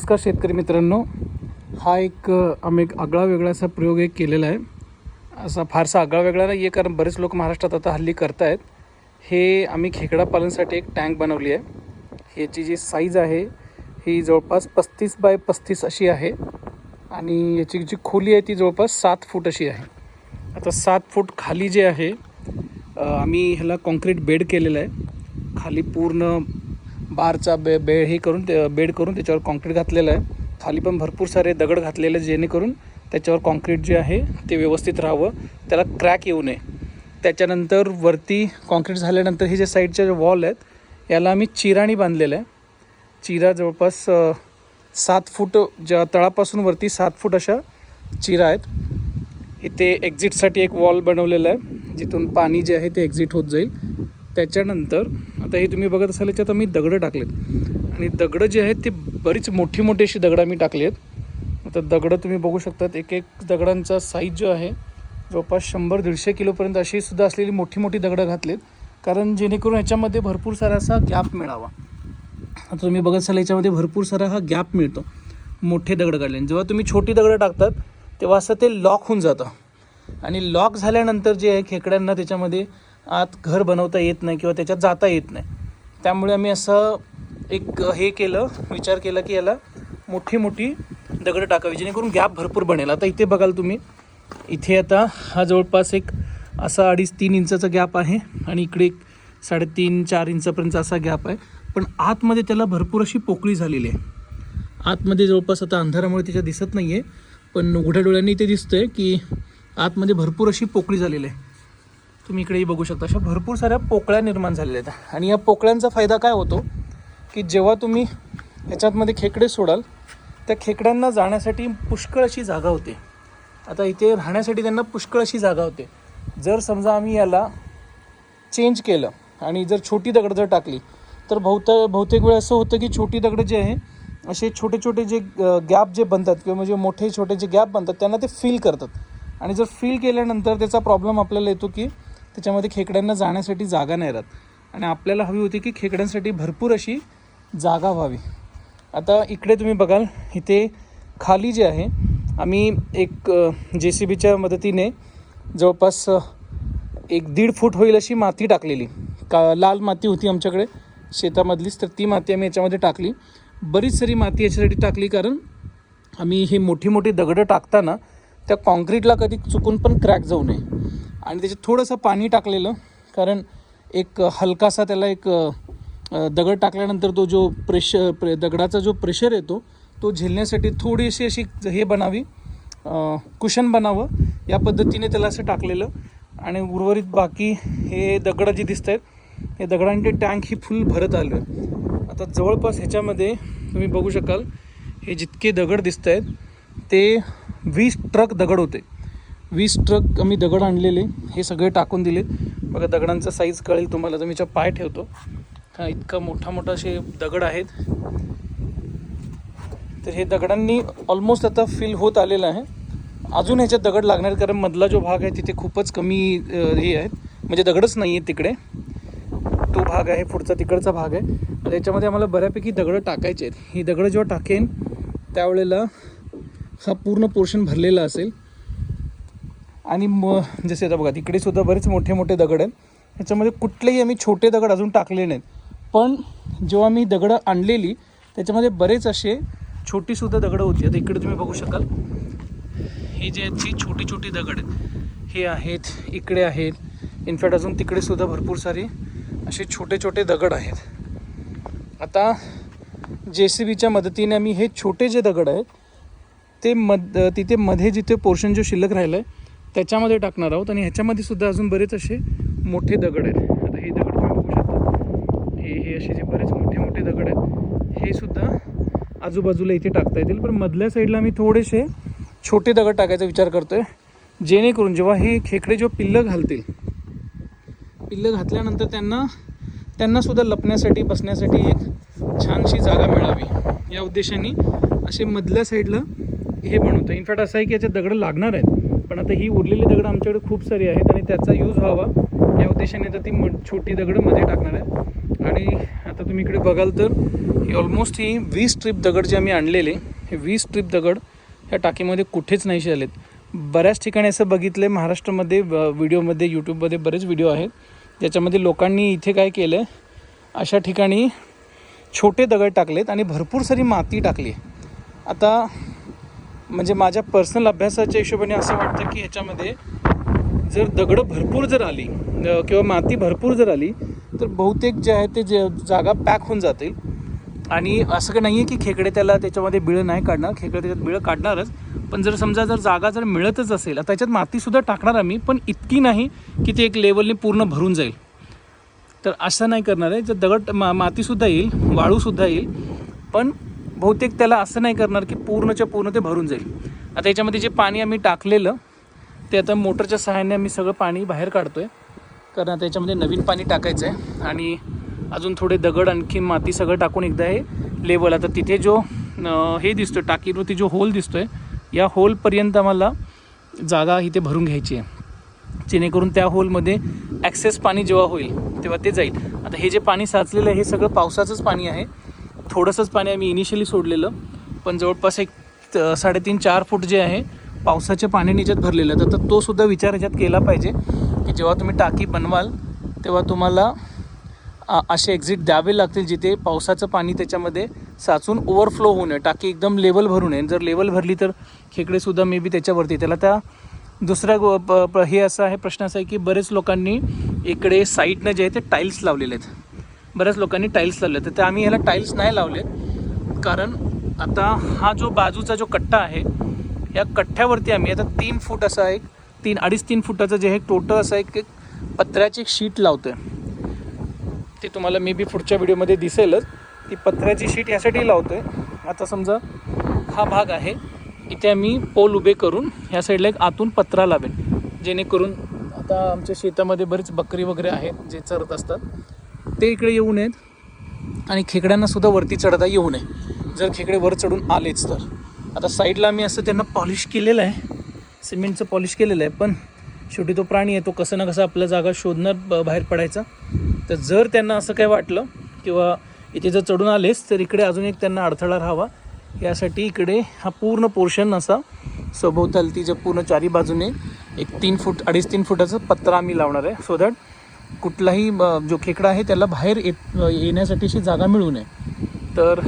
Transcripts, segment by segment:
नमस्कार शेतकरी मित्रांनो. हा एक आम्ही एक आगळा वेगळा असा प्रयोग एक केलेला आहे. असा फारसा आगळा वेगळा नाही आहे कारण बरेच लोक महाराष्ट्रात आता हल्ली करतायत. हे आम्ही खेकडा पालनसाठी एक टँक बनवली आहे. ह्याची जी साईज आहे ही जवळपास पस्तीस बाय पस्तीस अशी आहे. आणि याची जी खोली आहे ती जवळपास सात फूट अशी आहे. आता सात फूट खाली जे आहे आम्ही ह्याला कॉन्क्रीट बेड केलेलं आहे. खाली पूर्ण बारचा बे बेड हे करून ते बेड करून त्याच्यावर कॉन्क्रीट घातलेलं आहे. खाली पण भरपूर सारे दगड घातलेले जेणेकरून त्याच्यावर कॉन्क्रीट जे आहे ते व्यवस्थित राहावं. त्याला क्रॅक येऊ नये. त्याच्यानंतर वरती कॉन्क्रीट झाल्यानंतर हे जे साईडचे जे वॉल आहेत याला आम्ही चिराणी बांधलेलं आहे. चिरा जवळपास सात फूट ज्या तळापासून वरती सात फूट अशा चिरा आहेत. इथे एक्झिटसाठी एक वॉल बनवलेला आहे. जिथून पाणी जे आहे ते एक्झिट होत जाईल. त्याच्यानंतर आता हे तुम्ही बघत असाल याच्यात मी दगडं टाकलेत. आणि दगडं जे आहेत ते बरीच मोठी मोठी अशी दगडं आम्ही टाकली आहेत. आता दगडं तुम्ही बघू शकतात एक एक दगडांचा साईज जो आहे जवळपास शंभर दीडशे किलोपर्यंत अशी सुद्धा असलेली मोठी मोठी दगडं घातलीत. कारण जेणेकरून याच्यामध्ये भरपूर सारा असा गॅप मिळावा. आता तुम्ही बघत असाल याच्यामध्ये भरपूर सारा हा गॅप मिळतो. मोठे दगड काढले. जेव्हा तुम्ही छोटी दगडं टाकतात तेव्हा असं ते लॉक होऊन जातं. आणि लॉक झाल्यानंतर जे आहे खेकड्यांना त्याच्यामध्ये आत घर बनवता येत नाही किंवा त्याच्यात जाता येत नाही. त्यामुळे आम्ही असं एक हे केलं विचार केला की याला मोठी मोठी दगडं टाकावी जेणेकरून गॅप भरपूर बनेल. आता इथे बघाल तुम्ही इथे आता हा जवळपास एक असा अडीच तीन इंचाचा गॅप आहे आणि इकडे एक साडेतीन चार इंचापर्यंत असा गॅप आहे. पण आतमध्ये त्याला भरपूर अशी पोकळी झालेली आहे. आतमध्ये जवळपास आता अंधारामुळे त्याच्या दिसत नाही आहे पण उघड्या डोळ्यांनी ते दिसतं आहे की आतमध्ये भरपूर अशी पोकळी झालेली आहे. तुम्ही इकडेही बघू शकता. अशा भरपूर साऱ्या पोकळ्या निर्माण झालेल्या आहेत. आणि या पोकळ्यांचा फायदा काय होतो? की जेव्हा तुम्ही ह्याच्यातमध्ये खेकडे सोडाल त्या खेकड्यांना जाण्यासाठी पुष्कळ अशी जागा होते. आता इथे राहण्यासाठी त्यांना पुष्कळ अशी जागा होते. जर समजा आम्ही याला चेंज केलं आणि जर छोटी दगड जर टाकली तर बहुत बहुतेक वेळ असं होतं की छोटी दगडं जे आहे असे छोटे छोटे जे गॅप जे बनतात किंवा म्हणजे मोठे छोटे जे गॅप बनतात त्यांना ते फील करतात. आणि जर फील केल्यानंतर त्याचा प्रॉब्लेम आपल्याला येतो की त्याच्यामध्ये खेकड्यांना जाण्यासाठी जागा नाही राहत. आणि आपल्याला हवी होती की खेकड्यांसाठी भरपूर अशी जागा व्हावी. आता इकडे तुम्ही बघाल इथे खाली जे आहे आम्ही एक जे सी बीच्या मदतीने जवळपास एक दीड फूट होईल अशी माती टाकलेली. का लाल माती होती आमच्याकडे शेतामधलीच तर ती माती आम्ही याच्यामध्ये टाकली. बरीच सारी माती याच्यासाठी टाकली कारण आम्ही हे मोठी मोठी दगडं टाकताना त्या कॉन्क्रीटला कधी चुकून पण क्रॅक जाऊ नये. आणि त्याच्यात थोडंसं पाणी टाकलेलं कारण एक हलकासा त्याला एक दगड टाकल्यानंतर तो जो प्रेशर प्रे दगडाचा जो प्रेशर येतो तो झेलण्यासाठी थोडीशी अशी हे बनावी कुशन बनावं. या पद्धतीने त्याला असं टाकलेलं आणि उर्वरित बाकी हे दगडं जी दिसत आहेत हे दगडांचे टँक ही फुल भरत आलं आता जवळपास ह्याच्यामध्ये तुम्ही बघू शकाल हे जितके दगड दिसत आहेत ते वीस ट्रक दगड होते. वीस ट्रक आम्ही दगड आणलेले हे सगळे टाकून दिले. बघा दगडांचा साईज कळेल तुम्हाला तर मी पाय ठेवतो. हा इतका मोठा मोठा असे दगड आहेत. तर हे दगडांनी ऑलमोस्ट आता फिल होत आलेलं आहे. अजून ह्याच्यात दगड लागणार कारण मधला जो भाग आहे तिथे खूपच कमी हे आहेत. म्हणजे दगडच नाही आहेत तिकडे. तो भाग आहे पुढचा तिकडचा भाग आहे. तर याच्यामध्ये आम्हाला बऱ्यापैकी दगडं टाकायचे आहेत. ही दगडं जेव्हा टाकेन त्यावेळेला हा पूर्ण पोर्शन भरलेला असेल. आणि मग जसे आता बघा तिकडे सुद्धा बरेच मोठे मोठे दगड आहेत. ह्याच्यामध्ये कुठलेही आम्ही छोटे दगड अजून टाकले नाहीत. पण जेव्हा मी दगडं आणलेली त्याच्यामध्ये बरेच असे छोटीसुद्धा दगडं होती. आता इकडे तुम्ही बघू शकाल. हे जे आहेत छोटी छोटी दगड आहेत. हे आहेत इकडे आहेत. इनफॅक्ट अजून तिकडेसुद्धा भरपूर सारे असे छोटे छोटे दगड आहेत. आता जे सी बीच्या मदतीने आम्ही हे छोटे जे दगड आहेत ते मद तिथे मध्ये जिथे पोर्शन जो शिल्लक राहिलं आहे त्याच्यामध्ये टाकणार आहोत आणि ह्याच्यामध्ये सुद्धा अजून बरेच असे मोठे दगड आहेत. आता हे दगड तुम्ही बघू शकता. हे हे असे जे बरेच मोठे मोठे दगड आहेत. हे सुद्धा आजूबाजूला इथे टाकता येतील. पण मधल्या साईडला मी थोडेसे छोटे दगड टाकायचा विचार करतोय. जेणेकरून जेव्हा हे खेकडे जेव्हा पिल्लं घालतील पिल्लं घातल्यानंतर त्यांना त्यांना सुद्धा लपण्यासाठी बसण्यासाठी एक छानशी जागा मिळावी. या उद्देशाने असे मधल्या साईडला हे बनवतं इनफॅक्ट असं आहे की याच्यात दगडं लागणार आहेत. पण आता ही उरलेली दगडं आमच्याकडे खूप सारी आहेत आणि त्याचा यूज व्हावा. या उद्देशाने तर ती म छोटी दगडं मध्ये टाकणार आहे आणि आता तुम्ही इकडे बघाल तर ही ऑलमोस्ट ही वीस ट्रिप दगड जे आम्ही आणलेले हे वीस ट्रिप दगड ह्या टाकीमध्ये कुठेच नाही आलेत. बऱ्याच ठिकाणी असं बघितलं आहे महाराष्ट्रामध्ये व- व्हिडिओमध्ये यूट्यूबमध्ये बरेच व्हिडिओ आहेत. ज्याच्यामध्ये लोकांनी इथे काय केलं आहे अशा ठिकाणी छोटे दगड टाकलेत आणि भरपूर सारी माती टाकली आता म्हणजे माझ्या पर्सनल अभ्यासाच्या हिशोबाने असं वाटतं की ह्याच्यामध्ये जर दगडं भरपूर जर आली किंवा माती भरपूर जर आली तर बहुतेक जे आहे ते जे जागा पॅक होऊन जातील. आणि असं काही नाही आहे की खेकडे त्याला त्याच्यामध्ये बिळं नाही काढणार खेकडे त्याच्यात बिळं काढणारच. पण जर समजा जर जागा जर मिळतच असेल आता त्याच्यात मातीसुद्धा टाकणार आम्ही पण इतकी नाही की ती एक लेवलने पूर्ण भरून जाईल. तर असं नाही करणार आहे. जर दगड मा मातीसुद्धा येईल वाळूसुद्धा येईल पण बहुतेक त्याला असं नाही करणार की पूर्णच्या पूर्ण ते भरून जाईल. आता याच्यामध्ये जे पाणी आम्ही टाकलेलं ते आता मोटरच्या सहाय्याने आम्ही सगळं पाणी बाहेर काढतो आहे कारण आता याच्यामध्ये नवीन पाणी टाकायचं आहे आणि अजून थोडे दगड आणखी माती सगळं टाकून एकदा हे लेवल आता तिथे जो हे दिसतो टाकीवरती जो होल दिसतो आहे या होलपर्यंत आम्हाला जागा इथे भरून घ्यायची आहे. जेणेकरून त्या होलमध्ये ॲक्सेस पाणी जेव्हा होईल तेव्हा ते जाईल. आता हे जे पाणी साचलेलं आहे हे सगळं पावसाचंच पाणी आहे. थोडंसंच पाणी आम्ही इनिशियली सोडलेलं पण जवळपास एक त- साडेतीन चार फूट जे आहे पावसाच्या पाण्याने ज्यात भरलेलं आहे. तर तोसुद्धा विचार याच्यात केला पाहिजे की जेव्हा तुम्ही टाकी बनवाल तेव्हा तुम्हाला असे एक्झिट द्यावे लागतील जिथे पावसाचं पाणी त्याच्यामध्ये साचून ओव्हरफ्लो होऊ नये. टाकी एकदम लेवल भरू नये. जर लेवल भरली तर खेकडेसुद्धा मे बी त्याच्यावरती त्याला त्या दुसऱ्या गो प- प- हे असं आहे प्रश्न असा आहे की बरेच लोकांनी इकडे साईडनं जे आहे ते टाईल्स लावलेले आहेत. बऱ्याच लोकांनी टाईल्स लावले तर ते आम्ही ह्याला टाईल्स नाही लावले कारण आता हा जो बाजूचा जो कट्टा आहे या कट्ट्यावरती आम्ही आता तीन फूट असा एक तीन अडीच तीन फुटाचं जे हे टोटल असं एक पत्र्याची एक शीट लावतो आहे ते तुम्हाला मे बी पुढच्या व्हिडिओमध्ये दिसेलच. ती पत्र्याची शीट यासाठी लावतो आहे आता समजा हा भाग आहे इथे आम्ही पोल उभे करून ह्या साईडला एक आतून पत्रा लावेन. जेणेकरून आता आमच्या शेतामध्ये बरेच बकरी वगैरे आहेत जे चरत असतात. ते इकडे येऊ नयेत. आणि खेकड्यांनासुद्धा वरती चढता येऊ नये. जर खेकडे वर चढून आलेच तर. आता साईडला आम्ही असं त्यांना पॉलिश केलेलं आहे. सिमेंटचं पॉलिश केलेलं आहे. पण शेवटी तो प्राणी आहे तो कसं ना कसं आपल्या जागा शोधणार ब- बाहेर पडायचा. तर जर त्यांना असं काय वाटलं किंवा इथे जर चढून आलेच तर इकडे अजून एक त्यांना अडथळा राहावा. यासाठी इकडे हा पूर्ण पोर्शन असा सभोवतालतीच्या पूर्ण चारी बाजूने एक तीन फूट अडीच तीन फुटाचा पत्रा आम्ही लावणार आहे. सो दॅट कुठलाही जो खेकडा आहे त्याला बाहेर येत येण्यासाठी अशी जागा मिळू नये. तर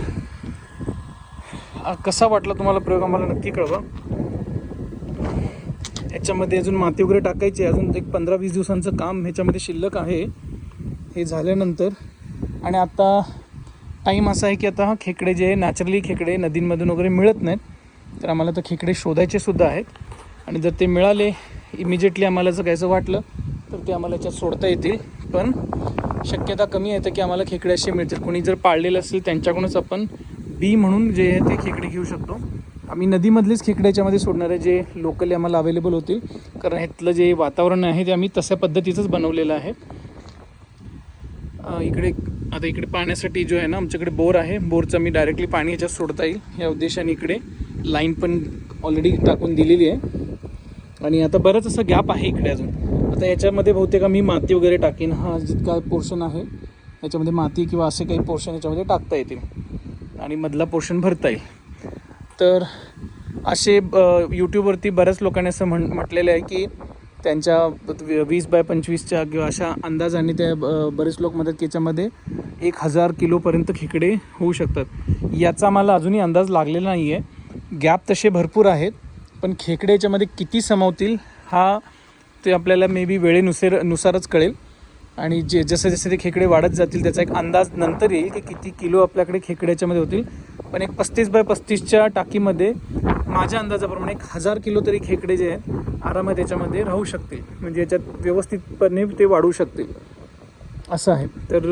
कसा वाटला तुम्हाला प्रयोग? आम्हाला नक्की कळवा. याच्यामध्ये अजून माती वगैरे टाकायची आहे. अजून एक पंधरा वीस दिवसांचं काम ह्याच्यामध्ये शिल्लक आहे. हे झाल्यानंतर. आणि आता टाईम असा आहे की आता हा खेकडे जे नॅचरली खेकडे नदींमधून वगैरे मिळत नाहीत तर आम्हाला तर खेकडे शोधायचे सुद्धा आहेत. आणि जर ते मिळाले इमिजिएटली आम्हाला जर कायचं वाटलं तर ते आम्हाला याच्यात सोडता येतील. पण शक्यता कमी आहे की आम्हाला खेकडे असे मिळतील. कोणी जर पाळलेलं असेल त्यांच्याकडूनच आपण बी म्हणून जे आहे ते खेकडे घेऊ शकतो. आम्ही नदीमधलेच खेकडे याच्यामध्ये सोडणार आहे जे लोकली आम्हाला अवेलेबल होतील. कारण ह्यातलं जे वातावरण आहे ते आम्ही तशा पद्धतीचंच बनवलेलं आहे. इकडे आता इकडे पाण्यासाठी जो आहे ना आमच्याकडे बोर आहे. बोरचं मी डायरेक्टली पाणी ह्याच्यात सोडता येईल. या उद्देशाने इकडे लाईन पण ऑलरेडी टाकून दिलेली आहे. आणि आता बरंच असं गॅप आहे इकडे अजून. आता याच्यामध्ये बहुतेक मी माती वगैरे टाकीन. हा जितका पोर्शन आहे याच्यामध्ये माती किंवा असे काही पोर्शन याच्यामध्ये टाकता येतील. आणि मधला पोर्शन भरता येईल. तर असे यूट्यूबवरती बऱ्याच लोकांनी असं म्हण म्हटलेलं आहे की त्यांच्या व- वीस बाय पंचवीसच्या किंवा अशा अंदाजाने त्या ब- बरेच लोक म्हणतात की याच्यामध्ये एक हजार किलोपर्यंत खेकडे होऊ शकतात. याचा मला अजूनही अंदाज लागलेला नाही आहे गॅप तसे भरपूर आहेत पण खेकडे याच्यामध्ये किती समावतील हा ते आपल्याला मे बी वेळेनुसार नुसारच कळेल. आणि जे जसे जसे ते खेकडे वाढत जातील त्याचा एक अंदाज नंतर येईल की किती किलो आपल्याकडे खेकड्याच्यामध्ये होतील. पण एक पस्तीस बाय पस्तीसच्या टाकीमध्ये माझ्या अंदाजाप्रमाणे एक हजार किलो तरी खेकडे जे आहेत आरामात याच्यामध्ये राहू शकतील. म्हणजे याच्यात व्यवस्थितपणे ते वाढू शकतील. असं आहे. तर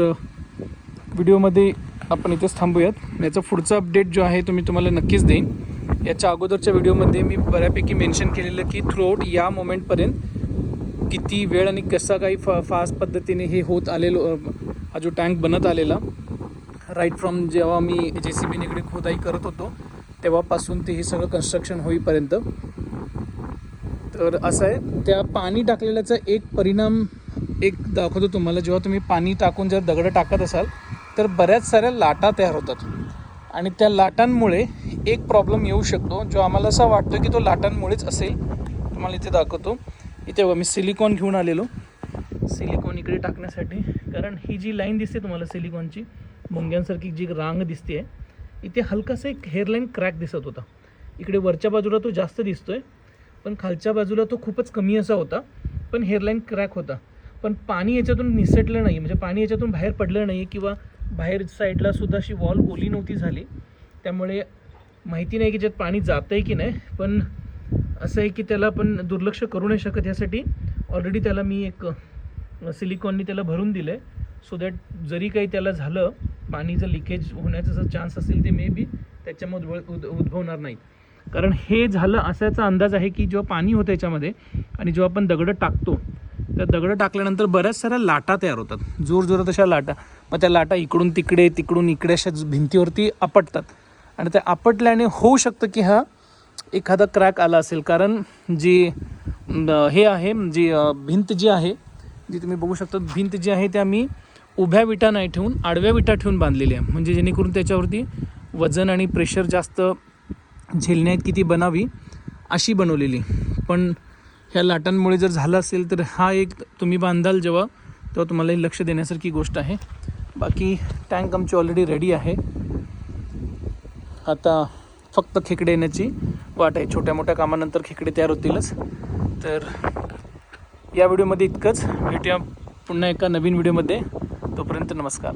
व्हिडिओमध्ये आपण इथेच थांबूयात. याचा पुढचा अपडेट जो आहे तो मी तुम्हाला नक्कीच देईन. याच्या अगोदरच्या व्हिडिओमध्ये मी बऱ्यापैकी मेन्शन केलेलं की थ्रूआउट या मोमेंटपर्यंत किती वेळ आणि कसा काही फा फास्ट पद्धतीने हे होत आलेलो हा जो टँक बनत आलेला राईट फ्रॉम जेव्हा मी जे सी बीने खोदाई करत होतो तेव्हापासून ते हे सगळं कन्स्ट्रक्शन होईपर्यंत. तर असं आहे त्या पाणी टाकलेल्याचा एक परिणाम एक दाखवतो तुम्हाला. जेव्हा तुम्ही पाणी टाकून जर दगडं टाकत असाल तर बऱ्याच साऱ्या लाटा तयार होतात. आणि त्या लाटांमुळे एक प्रॉब्लेम येऊ शकतो जो आम्हाला असा वाटतो की तो लाटांमुळेच असेल. तुम्हाला इथे दाखवतो. इथे बघा मी सिलिकॉन घेऊन आलेलो. सिलिकॉन इकडे टाकण्यासाठी. कारण ही जी लाईन दिसते तुम्हाला सिलिकॉनची मुंग्यांसारखी जी रांग दिसते आहे इथे हलकासा एक हेअरलाईन क्रॅक दिसत होता. इकडे वरच्या बाजूला तो जास्त दिसतोय पण खालच्या बाजूला तो खूपच कमी असा होता पण हेअरलाईन क्रॅक होता. पण पाणी याच्यातून निसटलं नाही म्हणजे पाणी याच्यातून बाहेर पडलं नाही किंवा बाहेर साईडला सुद्धा अशी वॉल ओली नव्हती झाली. त्यामुळे माहिती नाही की ज्यात पाणी जातं आहे की नाही पण असं आहे की त्याला आपण दुर्लक्ष करू नाही शकत. यासाठी ऑलरेडी त्याला मी एक सिलिकॉननी त्याला भरून दिलं आहे सो दॅट जरी काही त्याला झालं पाणी जर लिकेज होण्याचा जर चान्स असेल ते मे बी त्याच्यामध्ये उद्भ- उद उद्भवणार नाहीत. कारण हे झालं असाचा अंदाज आहे की जेव्हा पाणी होतं याच्यामध्ये आणि जेव्हा आपण दगडं टाकतो त्या दगडं टाकल्यानंतर बऱ्याच साऱ्या लाटा तयार होतात. जोरजोरात अशा लाटा. मग त्या लाटा इकडून तिकडे तिकडून इकडे अशा भिंतीवरती आपटतात. आणि त्या आपटल्याने होऊ शकतं की हा एखादा क्रॅक आला असेल कारण जी हे आहे जी भिंत जी आहे जी तुम्ही बघू शकता भिंत जी आहे त्या मी उभ्या विटा नाही ठेवून आडव्या विटा ठेवून बांधलेली आहे. म्हणजे जेणेकरून त्याच्यावरती वजन आणि प्रेशर जास्त झेलण्यात किती बनावी अशी बनवलेली. पण ह्या लाटांमुळे जर झालं असेल तर हा एक तुम्ही बांधाल जेव्हा तेव्हा तुम्हाला लक्ष देण्यासारखी गोष्ट आहे. बाकी टँक आमची ऑलरेडी रेडी आहे. आता फक्त खेकडे येण्याची वाट आहे. छोट्या मोठ्या कामानंतर खेकडे तयार होतीलच. तर या व्हिडिओमध्ये इतकंच. भेटूया पुन्हा एका नवीन व्हिडिओमध्ये. तोपर्यंत नमस्कार.